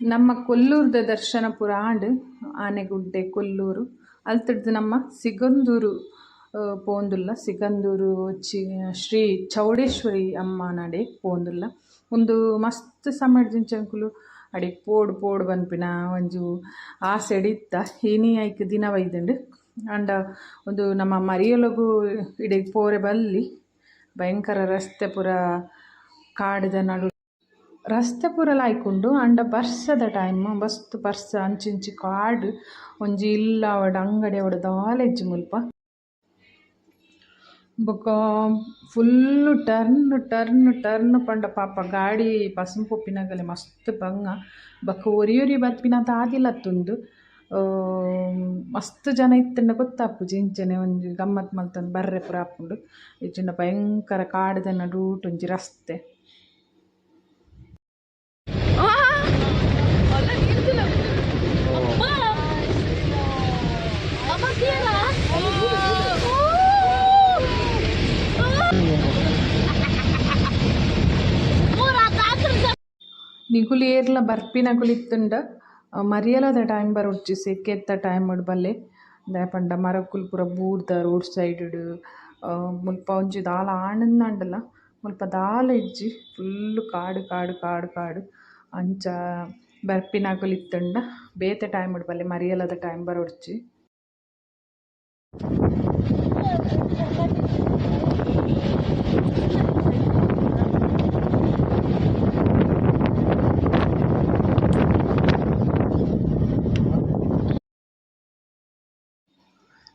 ನಮ್ಮ ಕೊಲ್ಲೂರ್ದ ದರ್ಶನಪುರ ಪುರಾಂಡ್, ಆನೆಗುಡ್ಡೆ, ಕೊಲ್ಲೂರು. ಅಲ್ತಡ್ದು ನಮ್ಮ ಸಿಗಂದೂರು ಪೋಂದುಲ್ಲ. ಸಿಗಂದೂರು, ಚಿ, ಶ್ರೀ ಚೌಡೇಶ್ವರಿ ಅಮ್ಮ ನಡೆ ಪೋಂದುಲ್ಲ. ಒಂದು ಮಸ್ತ್ ಸಮಯದಿಂಚಂಕುಲು ಅಡೆ ಪೋಡ್ ಪೋಡ್ ಬಂದ್ಪಿನ ಒಂಜು ಆಸೆ ಇತ್ತ ಹೀನಿ ಐಕ್ ದಿನ ಒಯ್ದುಂಡು. ಅಂಡ ಒಂದು ನಮ್ಮ ಮರಿಯೊಲಗು ಇಡೆ ಪೋರೆ ಬಲ್ಲಿ ಭಯಂಕರ ರಸ್ತೆ ಪೂರ ಕಾಡಿದ ನಡು ರಸ್ತೆ ಪೂರ ಆಯ್ಕೊಂಡು ಆಂಡ ಬರ್ಸದ ಟೈಮ್ ಮಸ್ತ್ ಬರ್ಸ ಅಂಚಿಂಚಿ ಕಾಡು, ಒಂಜಿ ಇಲ್ಲ ಅವಡ ಅಂಗಡಿ, ಅವಡ ದಾಲೆಜ್ಜಿ ಮುಲ್ಪ. ಬೊಕ ಫುಲ್ಲು ಟರ್ನ್ ಟರ್ನ್ ಟರ್ನ್ ಪಂಡ ಪಾಪ ಗಾಡಿ ಪಸಂ ಪೊಪ್ಪಿನಗಲೆ ಮಸ್ತ್ ಬಂಗ. ಬೊಕ ಒರಿ ಒರಿ ಬತ್ಪಿನ ತುಂದು ಮಸ್ತ್ ಜನ ಇತ್ತಂಡ ಗೊತ್ತಾಪುಜಿ ಇಂಚನೆ ಒಂಜಿ ಗಮ್ಮತ್ ಮಲ್ತಂದು ಬರ್ರೆ ಪೂರ ಆಪುಂಡು. ಇಚ್ಚಿಂಡ ಭಯಂಕರ ಕಾಡದನ್ನ ರೂಟ್ ಒಂಜಿ ರಸ್ತೆ. ನಿಗುಲು ಏರ್ಲ ಬರ್ಪಿನಗುಲು ಇತ್ತುಂಡ ಮರಿಯಲದ ಟೈಮ್ ಬರೋಡ್ಚಿ ಸೆಕೆತ್ತ ಟೈಮ್ ಬಲ್ಲೆ. ದಾಯಪಂಡ ಮರಕ್ಕುಲು ಪೂರ ಬೂರ್ದ ರೋಡ್ ಸೈಡ್ ಮುಲ್ಪ ಒಂಜಿ ದಾಲ ಆಣಂದಾಂಡಲ. ಮುಲ್ಪ ದಾಲ ಇಜ್ಜಿ ಫುಲ್ ಕಾಡು ಕಾಡು ಕಾಡು ಕಾಡು ಅಂಚ ಬರ್ಪಿನ ಇತ್ತುಂಡ ಬೇತೆ ಟೈಮ್ ಬಲ್ಲೆ, ಮರಿಯಲದ ಟೈಮ್ ಬರೋಡ್ಚಿ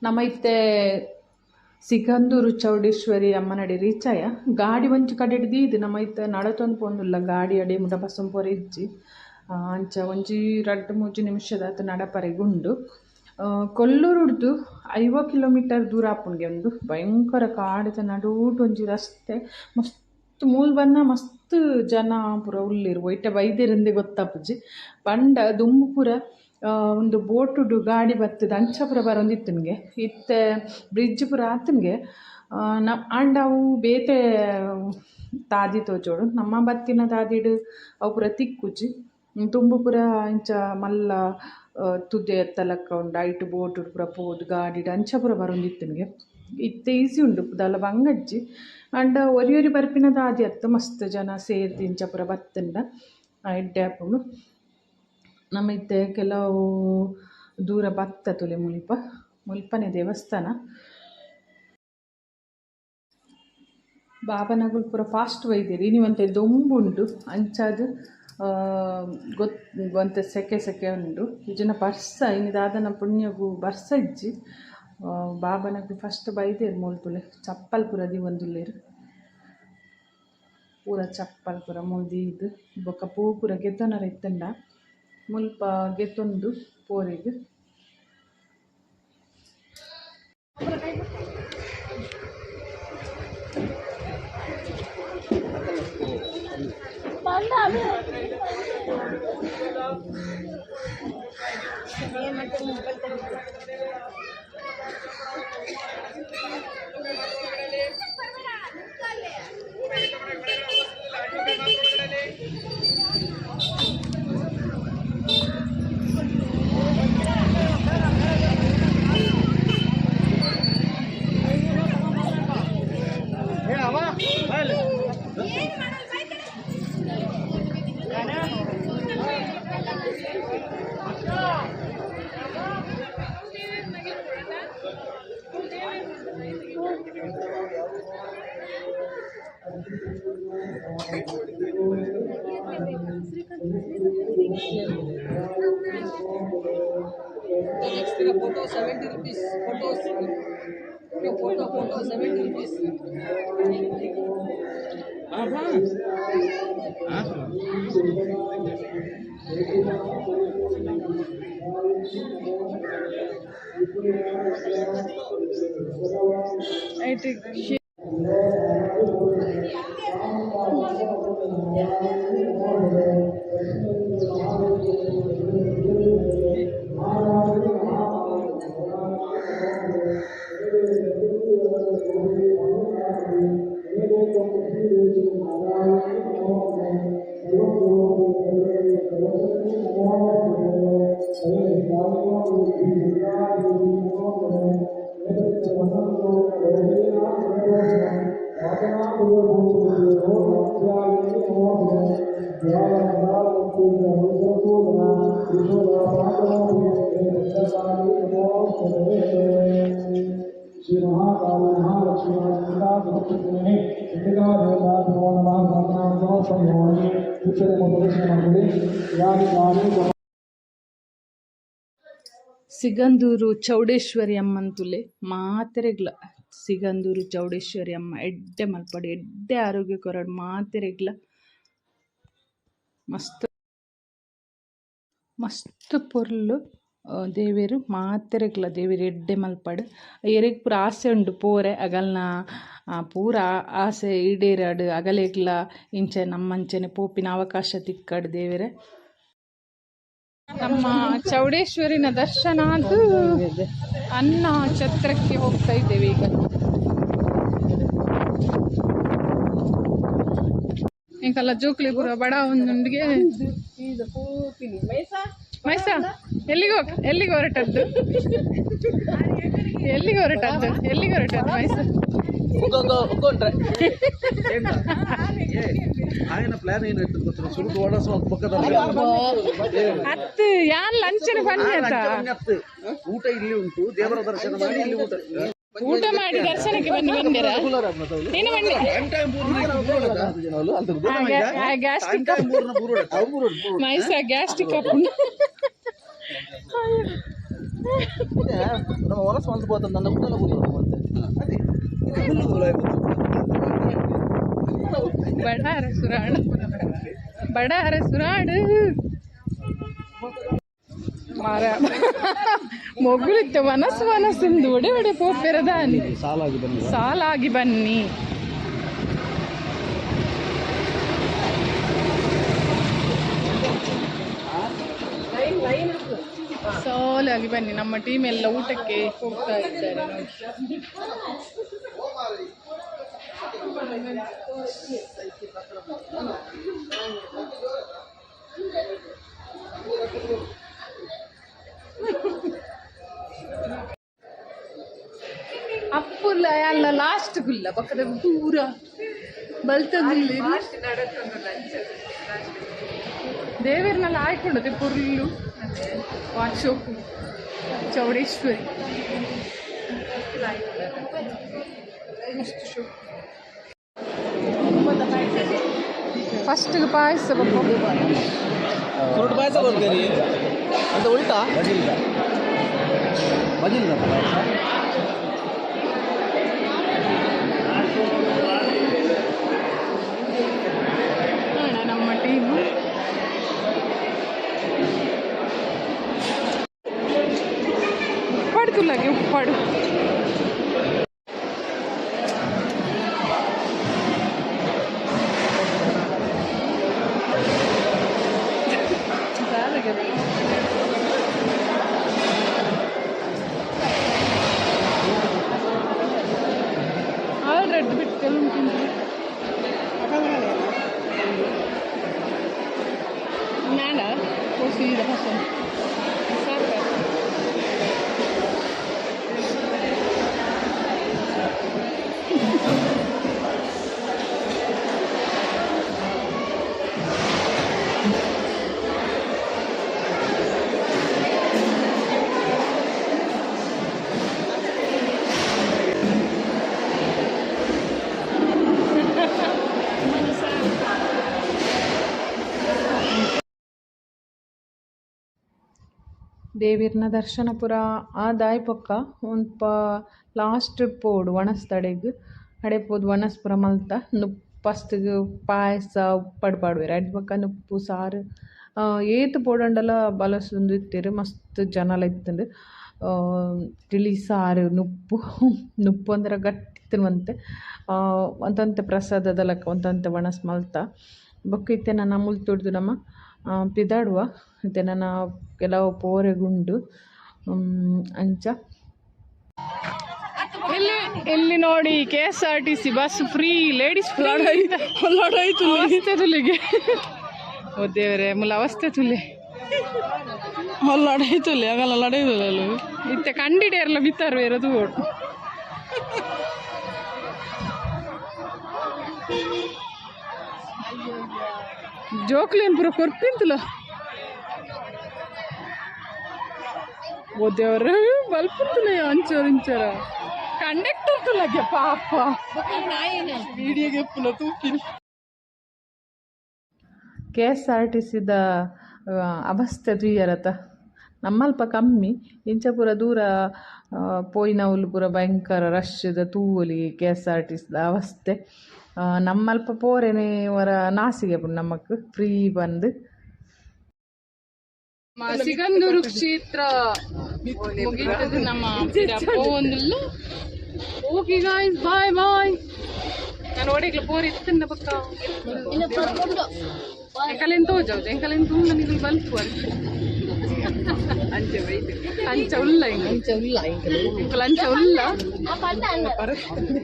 ನಮ್ಮ ಇತ್ತೆ ಸಿಗಂದೂರು ಚೌಡೇಶ್ವರಿ ಅಮ್ಮನಡಿ ರೀಚಾಯ. ಗಾಡಿ ಒಂಚು ಕಡೆ ಇದು ನಮ್ಮ ಇತ್ತೆ ನಡತೊಂದು ಪೋಂದುಲ್ಲ. ಗಾಡಿ ಅಡಿ ಮುಟ ಬಸಂ ಪೋರೆ ಇಜ್ಜಿ. ಅಂಚ ಒಂಜಿ ರಡ್ಡ್ ಮೂಜಿ ನಿಮಿಷದಾತ್ ನಡಪರೆಗುಂಡು ಆ, ಕೊಲ್ಲೂರುಡ್ದು ಐವ ಕಿಲೋಮೀಟರ್ ದೂರ ಆಪುಣ್ಗೆ ಒಂದು ಭಯಂಕರ ಕಾಡದ ನಡೂಟ್ ಒಂಜಿ ರಸ್ತೆ. ಮಸ್ತ್ ಮೂಲ್ ಬನ್ನ ಮಸ್ತ್ ಜನ ಪೂರ ಉಳ್ಳಿರು. ಒಯ್ಟೆ ಬೈದೆರಿಂದೆ ಗೊತ್ತಾಪುಜಿ ಪಂಡ ದುಂಬು ಪೂರ ಒಂದು ಬೋಟುಡು ಗಾಡಿ ಬತ್ತದ ಅಂಚ ಪೂರ ಬರೊಂದಿತ್ತುನ್ಗೆ ಇತ್ತೆ ಬ್ರಿಡ್ಜ್ ಪೂರ ಆತನ್ಗೆ ನಮ್ಮ ಆಂಡ ಅವು ಬೇತೆ ದಾದಿ ತೋಜೋಡು, ನಮ್ಮ ಬತ್ತಿನ ತಾದಿಡು ಅವು ಪೂರ ತಿಕ್ಕುಜಿ. ತುಂಬು ಪೂರ ಇಂಚ ಮಲ್ಲ ತುದೆ ಎತ್ತಲಕ್ಕ ಉಂಡು, ಐಟ್ ಬೋಟುಡು ಪೂರ ಪೋದು ಗಾಡಿಡು ಅಂಚ ಪೂರ ಬರೊಂದಿತ್ತುನ್ಗೆ ಇತ್ತೆ ಈಸಿ ಉಂಡು ದಾಲ ಬಂಗಜ್ಜಿ. ಆಂಡ ಒರಿ ಒರಿ ಬರ್ಪಿನ ದಾದಿ ಅತ್ತ ಮಸ್ತ್ ಜನ ಸೇರ್ದು ಇಂಚ ಪೂರ ಬತ್ತಂಡ ಎಡ್ಡೆ ಆಪುಂಡು ನಮ್ಮ ಇತ್ತೆ ಕೆಲವು ದೂರ ಬತ್ತ ತುಲೆ ಮುಲ್ಪ, ಮುಲ್ಪನೆ ದೇವಸ್ಥಾನ. ಬಾಬನಗುಲ್ ಪೂರ ಫಾಸ್ಟ್ ಒಯ್ದೆರ್ ದೊಂಬು ದೊಂಬುಂಡು ಅಂಚಾದ್ ಗೊತ್ ಒಂತೆ ಸೆಕೆ ಸೆಕೆ ಉಂಡು ಇಜನ ಬರ್ಸ ಇನ್ನಿದಾದನ ಪುಣ್ಯಗು ಬರ್ಸ ಇಜ್ಜಿ. ಬಾಬನಗ ಫಸ್ಟ್ ಬೈದೆರ್ ಮೂಲ್ತುಲೆ ಚಪ್ಪಲ್ ಪೂರ ಒಂದುಲ್ಲೇರು. ಪೂರ ಚಪ್ಪಲ್ ಪೂರ ಇದು ಬೊಕ್ಕ ಪೂ ಪೂರ ಇತ್ತಂಡ. ಮುಲ್ಪ ಗೆತ್ತೊಂದು ಪೋರೆಗ್ next photo 70 rupees. Photos photo photo 70 rupees. Aha. Aha. I take Thank you. Shri Mahakali Mahalakshmi माता समर्पिते इंदिरा देवता नमो नमः भगवान नमो संयोगे उच्चते मोदकस्य मंगले यानि कानि ಸಿಗಂದೂರು ಚೌಡೇಶ್ವರಿ ಅಮ್ಮನ ತುಲೆ ಮಾತೆರೆಗ್ಲ ಸಿಗಂದೂರು ಚೌಡೇಶ್ವರಿ ಅಮ್ಮ ಎಡ್ಡೆ ಮಲ್ಪಡು ಎಡ್ಡೆ ಆರೋಗ್ಯಕರ ಮಾತೆರೆಗ್ಲ ಮಸ್ತ್ ಮಸ್ತ್ ಪೊರ್ಲು ದೇವೆರ್ ಮಾತೆರೆಗ್ಲ ದೇವೆರು ಎಡ್ಡೆ ಮಲ್ಪಡ್. ಎರೆಗ್ ಪೂರ ಆಸೆ ಉಂಡು ಪೋರೆ, ಅಗಲ್ನ ಪೂರ ಆಸೆ ಈಡೇರಾಡು ಅಗಲೆಗ್ಲ ಇಂಚೆ ನಮ್ಮಂಚೆನೆ ಪೋಪಿನ ಅವಕಾಶ ತಿಕ್ಕಡ್ ದೇವೆರೆ. ನಮ್ಮ ಚೌಡೇಶ್ವರಿನ ದರ್ಶನ ಅದು ಅನ್ನ ಛತ್ರಕ್ಕೆ ಹೋಗ್ತಾ ಇದ್ದೇವೆ ಈಗ. ಉಂಟಲ್ಲ ಜೋಕ್ಲಿ ಬರುವ ಬಡ ಒಂದುಂಡಿಗೆ ಮೈಸ? ಎಲ್ಲಿಗೆ ಎಲ್ಲಿಗೆ ಹೊರಟದ್ದು? ಎಲ್ಲಿಗೆ ಹೊರಟದ್ದು? ಎಲ್ಲಿಗೆ ಹೊರಟದ್ದು ಮೈಸ? ಹತ್ತು ಯಾರು ಲಂಚನ ಬನ್ನಿ ಅಂತ? ಊಟ ಇಲ್ಲಿ ಉಂಟು ದೇವರ ದರ್ಶನ ಮಾಡಿ ಇಲ್ಲಿ ಊಟ. ಊಟ ಮಾಡಿ ದರ್ಶನಕ್ಕೆ ಬಂದು ಬಂದಿರಾ ನೀನು ಬಂದೆ ಮೈಸ ಗ್ಯಾಸ್ಟಿಕ್ ಅಪ್ಪು நம்ம உரசு வந்து பார்த்தோம் அந்த உடலை புரியும் பட அரசுராடு பட அரசுராடு ಮೊಗುಳಿತ್ತು ಮನಸ್ಸು ಮನಸ್ಸಿಂದು ಒಡೆ ಒಡೆ ಪೋಪೆರದಾನಿ ಸಾಲಾಗಿ ಬನ್ನಿ. ಸಾಲಾಗಿ ಬನ್ನಿ. ಸಾಲಾಗಿ ಬನ್ನಿ. ನಮ್ಮ ಟೀಮ್ ಎಲ್ಲ ಊಟಕ್ಕೆ ಹೋಗ್ತಾ ಇದ್ದಾರೆ. ನೋಡಿ ಅಲ್ಲ ಲಾಸ್ಟ್ ಗುಲ್ಲ ಪಕ್ಕದ ಪೂರ ಬಲ್ತದಲ್ಲಿ ದೇವರನ್ನೆಲ್ಲ ಆಯ್ಕೊಂಡದೆ ಪುರ್ಲು ವಾಶೋಕು ಚೌಡೇಶ್ವರಿ ಫಸ್ಟ್ಗೆ ಪಾಯಸ ಸುರುಟು ಪಾಯಸ ಕೊಡ್ತೀರಿ ಅಂತ ಉಲ್ಟಾ ಬಜಿಲ್ದ ಬಜಿಲ್ದ ನೋಡ ನಮ್ಮ ಟೀಮ್ ಪಡ್ತುಲ್ಲಾಗೆ ಉಪ್ಪಾಡು ಆಲ್ರೆಡಿ ಬಿಟ್ಟು ಕೆಲವು ದೇವಿರ್ನ ದರ್ಶನ ಪೂರ ಆದಾಯ ಪೊಕ್ಕ ಒಂಪ ಲಾಸ್ಟ್ ಪೋಡು ವನಸ್ತಡೆಗ್ ಹಡೆಪೋದು ವನಸ್ಪುರ ಮಲ್ತ ನುಪ್ ಫಸ್ಟ್ಗ್ ಪಾಯಸ, ಉಪ್ಪಡ್ ಪಾಡ್ವೆರ್ ಅಡ್ ಬೊಕ ನುಪ್ಪು, ಸಾರು. ಏತ್ ಪೋಡಂಡಲ ಬಲಸುಂದು ಇತ್ತೆರ್ ಮಸ್ತ್ ಜನಲ ಇತ್ತಂಡ್ ತಿಳಿ ಸಾರು, ನುಪ್ಪು. ನುಪ್ಪು ಅಂದ್ರೆ ಗಟ್ಟಿ ತಿನ್ನುವಂತೆ ಒಂತಂತೆ ಪ್ರಸಾದದ ಲಕ್ಕ ವನಸ್ ಮಲ್ತ. ಬೊಕ್ಕ ಇತ್ತೆ ನನ್ನ ಮುಲ್ ನಮ್ಮ ಪಿದಾಡುವ. ಇತ್ತೆ ನನ್ನ ಕೆಲವು ಪೋರೆಗುಂಡು. ಹ್ಮ್, ಅಂಚ. ಇಲ್ಲಿ ಇಲ್ಲಿ ನೋಡಿ K S R T C bus free ladies ಲಡಾಯ್ತು ತುಲಿಗೆ. ಓ ದೇವರೇ ಮುಲ್ಲ ಅವಸ್ಥೆ ತುಲೆ. ಅಲ್ಲಿ ಲಡೈತುಲೆ ಆಗಲ್ಲ ಲಡೈತುಲೆ ಅಲ್ಲ ಇತ್ತೆ ಕಂಡಿಡಿಯರ್ಲ ಬಿತ್ತಾರು ಇರೋದು. ಓಟು ಜೋಕ್ಲೇನ್ ಪುರ ಕೊರ್ಪಿಂತಲ ಓ ದೇವ್ರ ಬಲ್ಪುಂತಲೆ ಅಂಚೋರ್ ಇಂಚರ. ಕಂಡಕ್ಟರ್ ತುಲಗೆ ಪಾಪ. ವಿಡಿಯೋಗೆ ಪುನಃ ತೂಕಿನ. ಕೆ ಎಸ್ ಆರ್ ಟಿ ಸಿದ ಅವಸ್ಥೆ ನಮ್ಮಲ್ಪ ಕಮ್ಮಿ. ಇಂಚ ಪೂರ ದೂರ ಪೋಯಿನವುಲು ಪೂರ ಭಯಂಕರ ರಶ್ದ ತೂವಲಿ ಕೆ ಎಸ್ ಆರ್ ಟಿ ಸಿದ ಅವಸ್ಥೆ. ಆ, ನಮ್ಮಲ್ಪ ಪೋರೆನೆ ವರ ನಾಸಿಗೆ ಪುಂಡು ನಮಕ್ ಫ್ರೀ ಬಂದು. ಸಿಗಂದೂರು ಕ್ಷೇತ್ರ ಮುಗೀತದು ನಮ್ಮ ಒಂದಿಲ್ಲ. ಓಕೆ ಗಾಯ್ಸ್ ಬಾಯ್ ಬಾಯ್ ನಾನು ಒಡೆಗ್ಲು ಪೋರ್ ಇತ್ತಿಂದ ಪಕ್ಕ. ಎಂಕಲೆಂತ ಹೋಜಾವ್ದು ಎಂಕಲೆಂತ ಬಲ್ಪು ಅಂಚ ಉಲ್ಲ ಅಂಚ ಉಲ್ಲ ಎಂಕಲ ಅಂಚ ಉಲ್ಲ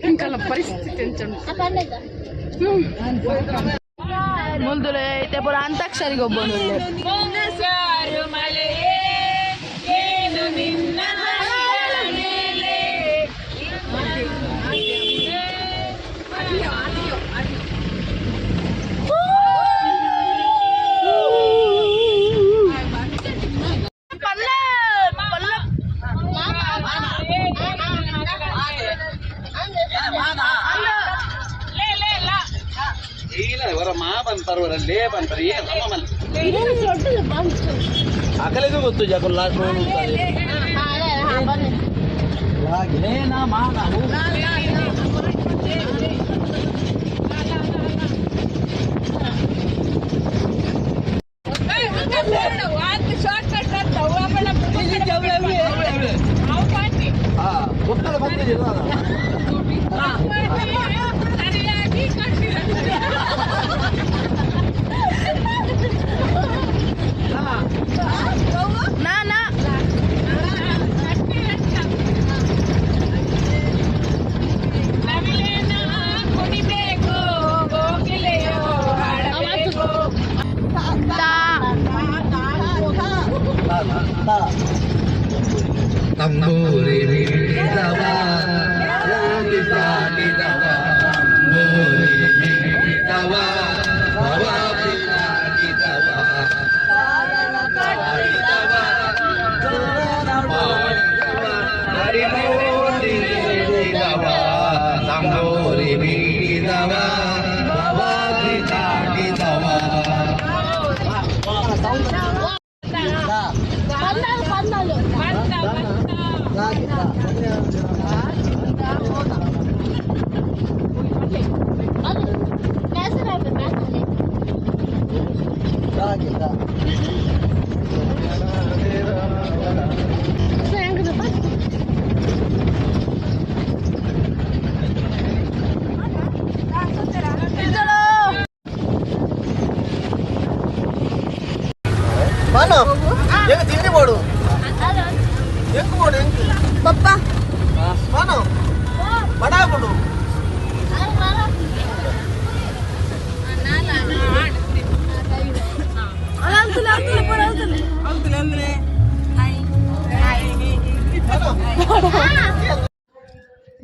ಎಂಕಲ ಪರಿಸ್ಥಿತಿ ಅಂಚ ಉಂಟು ಮುಂದುಲೆ ಐತೆ ಪುರ ಅಂತಾಕ್ಷರಿಗೆ ಒಬ್ಬನು con la voluntad de Dios. La Tangguh.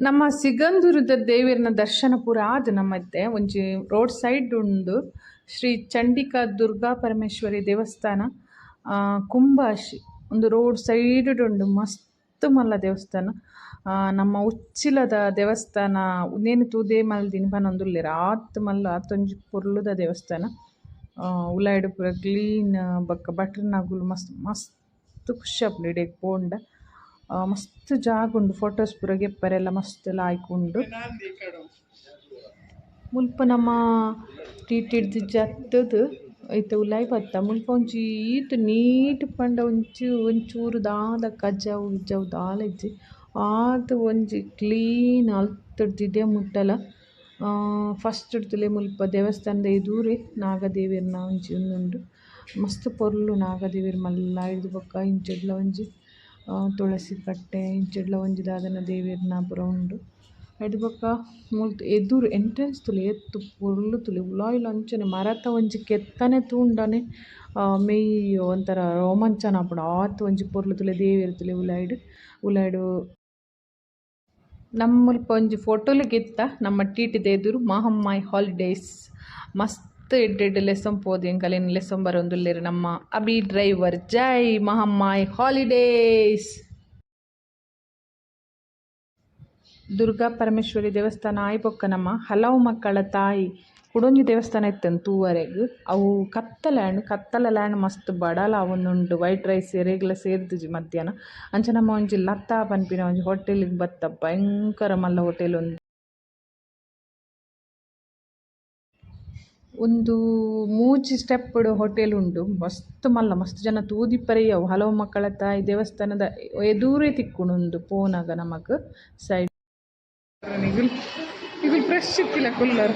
ನಮ್ಮ ಸಿಗಂದೂರದ ದೇವಿಯರನ್ನ ದರ್ಶನ ಪೂರ ಆದ ನಮ್ಮತ್ತೆ ಒಂಜಿ ರೋಡ್ ಸೈಡ್ ಉಂಡು. ಶ್ರೀ ಚಂಡಿಕಾ ದುರ್ಗಾ ಪರಮೇಶ್ವರಿ ದೇವಸ್ಥಾನ. ಕುಂಬಾಶಿ. ಒಂದು ರೋಡ್ ಸೈಡ್ ಉಂಡು. ಮಸ್ತ್ ಮಲ್ಲ ದೇವಸ್ಥಾನ. ನಮ್ಮ ಉಚ್ಚಿಲದ ದೇವಸ್ಥಾನ. ಉನೇನು ತೂದೇ ಮಲ್ದಿನ ಪನೊಂದುಲ್ಲೆರ್ ಆತ್ ಮಲ್ಲ ಆತೊಂಜಿ ಪೊರ್ಲುದ ದೇವಸ್ಥಾನ. ಉಲಾಯಿಡ್ ಪೂರ ಕ್ಲೀನ್ ಬಕ್ಕ ಬಟ್ರ್ ನಗುಲು ಮಸ್ತ್ ಮಸ್ತ್ ಖುಷಿ ಆಪುಂಡು. ಪೋಂಡ. ಮಸ್ತ್ ಜಾಗ ಉಂಡು ಫೋಟೋಸ್ ಪೂರ ಗೆಪ್ಪರೆಲ್ಲ ಮಸ್ತ್ ಲಾಯ್ಕ್ ಉಂಡು ಮುಲ್ಪ ನಮ್ಮ ತೀಟಿಡ್ದು ಜತ್ತದು, ಐತ ಉಲಾಯ್ ಬತ್ತ ಮುಲ್ಪ ಒಂಜಿ ಈತ್ ನೀಟ್ ಪಂಡ ಒಂಚು ಒಂಚೂರು ದಾದ ಕಜ್ಜವು ಇಜ್ಜವು ದಾಲ ಇಜ್ಜಿ. ಆದ ಒಂಜಿ ಕ್ಲೀನ್ ಅಲ್ತಡ್ದಿದೆ ಮುಟ್ಟಲ. ಫಸ್ಟ್ ಇಡ್ತಲೆ ಮುಲ್ಪ ದೇವಸ್ಥಾನದ ಎದುರೇ ನಾಗದೇವಿರ್ನ ಒಂಜಿ ಉಂದುಂಡು. ಮಸ್ತ್ ಪೊರ್ಲು ನಾಗದೇವಿರ್ ಮಲ್ಲ ಹಿಡ್ದು ಬೊಕ್ಕ ಇಂಚಿಡ್ಲ ಒಂಜಿ. ತುಳಸಿ ಕಟ್ಟೆ ಇಂಚೆಡ್ಲ ಒಂಜಿ ದಾದನ ದೇವಿರ್ನ ಪೂರ ಉಂಡು ಐದು ಬೊಕ್ಕ ಮುಲ್ತು ಎದುರು ಎಂಟ್ರೆನ್ಸ್ ತುಲೆ ಎತ್ತು ಪೊರ್ಲು ತುಲೆ ಉಲಾಯಿಲ ಅಂಚನೆ ಮರತ ಒಂಜಿ ಕೆತ್ತನೆ ತೂಂಡನೆ ಆ, ಮೇಯ್ ಒಂಥರ ರೋಮಾಂಚನ ಆಪುಂಡು ಆತ್ ಒಂಜಿ ಪೊರ್ಲು ತುಲೆ ದೇವೆರ್ ತುಲೆ ಉಲಾಯಿಡ್ ಉಲಾಯಿಡ್ ನಮ್ಮ ಮುಲ್ಪ ಒಂಜಿ ಫೋಟೋಲು ಗೆತ್ತ ನಮ್ಮ ಟೀಟಿದ ಎದುರು ಮಾಹಮ್ಮಾಯ್ ಹಾಲಿಡೇಸ್ ಮಸ್ತ್ ಎಡ್ಡೆಡ್ಡೆ ಲೆಸಂ ಪೋದು ಎಂಕಲೆನ್ ಲೆಸನ್ ಬರೊಂದುಲ್ಲೆರ್ ನಮ್ಮ ಅಬಿ ಡ್ರೈವರ್ ಜೈ ಮಹಮ್ಮಾಯ್ ಹಾಲಿಡೇಸ್ ದುರ್ಗಾ ಪರಮೇಶ್ವರಿ ದೇವಸ್ಥಾನ ಆಯ್ಬೊಕ್ಕ ನಮ್ಮ ಹಲವು ಮಕ್ಕಳ ತಾಯಿ. ಕುಡೊಂಜಿ ದೇವಸ್ಥಾನ ಇತ್ತಂದು ತೂವರೆಗ್. ಅವು ಕತ್ತಲ್ಯಾಂಡ್ ಕತ್ತಲ ಲ್ಯಾಂಡ್ ಮಸ್ತ್ ಬಡಲ ಅವೊಂದುಂಡು ವೈಟ್ ರೈಸ್ ಎರೆಗ್ಲ ಸೇರ್ದುಜಿ ಮಧ್ಯಾಹ್ನ. ಅಂಚ ನಮ್ಮ ಒಂಜಿ ಲತಾ ಪನ್ಪಿನ ಒಂಜಿ ಹೋಟೆಲಿಗೆ ಬತ್ತ. ಭಯಂಕರ ಮಲ್ಲ ಹೋಟೆಲ್ ಉಂದು ಒಂದು ಮೂಜಿ ಸ್ಟೆಪ್ ಹೋಟೆಲ್ ಉಂಡು ಮಸ್ತ್ ಮಲ್ಲ ಮಸ್ತ್ ಜನ ತೂದಿಪ್ಪರೆಯವು ಹಲವು ಮಕ್ಕಳ ತಾಯಿ ದೇವಸ್ಥಾನದ ಎದುರೇ ತಿಕ್ಕುಂಡು ಪೋನಾಗ ನಮಕ್ ಸೈಡ್ ಇದು ಫ್ರೆಶ್ ಇತ್ತಿಲ್ಲ ಕುಲ್ಲರ್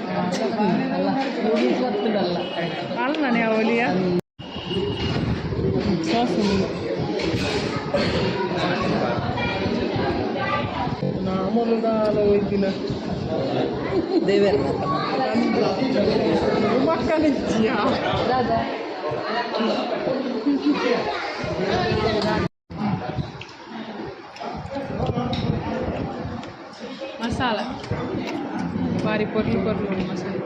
ಅಲ್ಲನೆ ಅವಲಿಯ ಮಾಮೂಲು ದಾಲ ಒಯ್ದಿನ ದೇವೇರ್ ಮಕ್ಕಳಿಚ್ಚಿಯಾ ಮಸಾಲ ಬಾರಿ ಪೊರ್ಲು ಪೊರ್ಲು ಉಂಡು ಮಸಾಲ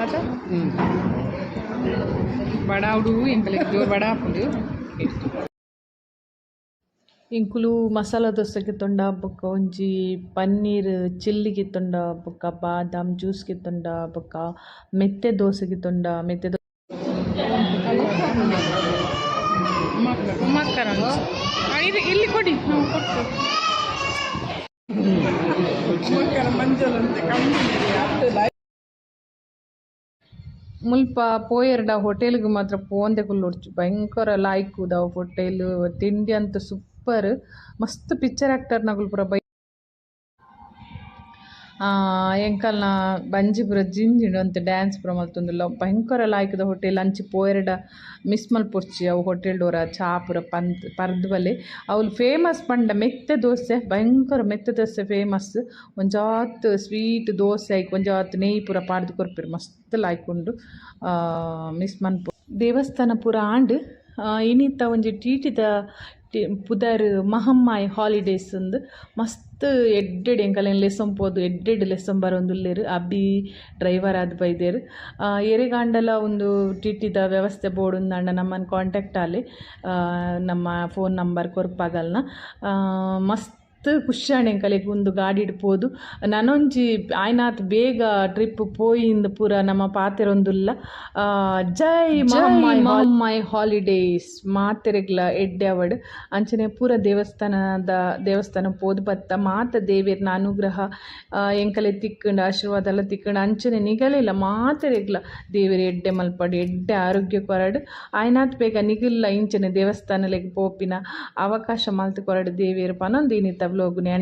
ಆತ ಬಡ ಉಡು ಎಂಕಲೆಗ್ ಜೋರ್ ಬಡ ಇಂಕುಲು ಮಸಾಲ ದೋಸೆಗೆ ತೊಂಡ ಬೊಕ್ಕ ಒಂಜಿ ಪನ್ನೀರ್ ಚಿಲ್ಲಿಗೆ ತೊಂಡ ಬೊಕ್ಕ ಬಾದಾಮ್ ಜ್ಯೂಸ್ ತೊಂಡ ಬೊಕ್ಕ ಮೆತ್ತೆ ದೋಸೆಗೆ ತೊಂಡ ಮೆತ್ತೆ ದೋಸೆ ಇಲ್ಲಿ ಕೊಡಿ ಮುಲ್ಪ ಪೋಯೆರ್ಡ ಹೋಟೆಲ್ಗೆ ಮಾತ್ರ ಪೋಂದೆ ಕುಲ್ಲೊಡ್ಚು ಭಯಂಕರ ಲಾಯ್ಕುದಾವ್ ಹೋಟೆಲ್ ತಿಂಡಿ ಅಂತ ಸೂಪರ್ ಮಸ್ತ್ ಪಿಕ್ಚರ್ ಆ್ಯಕ್ಟರ್ನಗುಲು ಪೂರ ಬೈ ಎಂಕಲ್ನ ಬಂಜಿ ಪೂರ ಜಿಂಜಿಂಡು ಅಂತ ಡ್ಯಾನ್ಸ್ ಪೂರ ಮಲ್ತೊಂದುಲ್ಲ. ಭಯಂಕರ ಲಾಯ್ಕದ ಹೋಟೆಲ್ ಅಂಚಿ ಪೋಯೆರ್ಡ ಮಿಸ್ ಮಲ್ಪೊರ್ಚಿ ಅವು ಹೋಟೆಲ್ ಡೋರ, ಚಾ ಪೂರ ಪಂತ್ ಪರ್ದ್ ಬಲೆ ಫೇಮಸ್ ಪಂಡ ಮೆತ್ತೆ ದೋಸೆ, ಭಯಂಕರ ಮೆತ್ತೆ ದೋಸೆ ಫೇಮಸ್ ಒಂಜಾತ್ ಸ್ವೀಟ್ ದೋಸೆ ಆಯ್ಕೆ ಒಂಜಾತ್ ನೆಯ್ ಪೂರ ಪಾಡ್ದು ಕೊರ್ಪಿರು, ಮಸ್ತ್ ಲಾಯ್ಕೊಂಡು ಮಿಸ್ ಮನ್ಪು ದೇವಸ್ಥಾನ ಪೂರ ಆಂಡ್ ಇನಿತ ಒಂಜಿ ಟೀಟಿದ ಟಿ, ಪುದರ್, ಮಹಮ್ಮಾಯ್ ಹಾಲಿಡೇಸ್ ಉಂದು ಮಸ್ತ್ ಎಡ್ಡೆಡ್ ಎಂಕಲೆನ್ ಲೆಸಂ ಪೋದು, ಎಡ್ಡೆಡ್ ಲೆಸನ್ ಬರೊಂದುಲ್ಲೆರ್ ಅಬ್ಬಿ ಡ್ರೈವರ್ ಆದ್ ಬೈದೆರ್. ಎರೆಗಾಂಡಲ ಒಂದು ಟಿಟಿದ ವ್ಯವಸ್ಥೆ ಬೋಡುಂದಾಂಡ ನಮ್ಮನ್ನು ಕಾಂಟ್ಯಾಕ್ಟ್ ಆಲೆ ನಮ್ಮ ಫೋನ್ ನಂಬರ್ ಕೊರ್ಪಾಗಲ್ನ ಮಸ್ತ್ ಖುಷ್ಯಾಣ್ ಎಂಕಲೆಗ್ ಒಂದು ಗಾಡಿ ಇಡ್ಪೋದು ನನೊಂಜಿ ಆಯ್ನಾತ್ ಬೇಗ ಟ್ರಿಪ್ ಪೋಯಿಂದ್ ಪೂರ ನಮ್ಮ ಪಾತೆರೊಂದುಲ್ಲ. ಜೈ ಮೈ ಹಾಲಿಡೇಸ್ ಮಾತೆರೆಗ್ಲ ಎಡ್ಡೆ ಅವಡ್. ಅಂಚನೆ ಪೂರ ದೇವಸ್ಥಾನದ ದೇವಸ್ಥಾನ ಪೋದು ಬತ್ತ. ಮಾತ ದೇವೇರ್ನ ಅನುಗ್ರಹ ಎಂಕಲೆ ತಿಕ್ಕಂಡು ಆಶೀರ್ವಾದ ಎಲ್ಲ ತಿಕ್ಕಂಡು ಅಂಚನೆ ನಿಗಲಿಲ್ಲ. ಮಾತೆರೆಗ್ಲ ದೇವೇರ್ ಎಡ್ಡೆ ಮಲ್ಪಡ್ ಎಡ್ಡೆ ಆರೋಗ್ಯ ಕೊರಡು. ಆಯ್ನಾತ್ ಬೇಗ ನಿಗಿಲ್ಲ ಇಂಚನೆ ದೇವಸ್ಥಾನಲೆಗ್ ಪೋಪಿನ ಅವಕಾಶ ಮಲ್ತು ಕೊರಡು ದೇವೇರ್ ಪನೊಂದು సబ్ लोग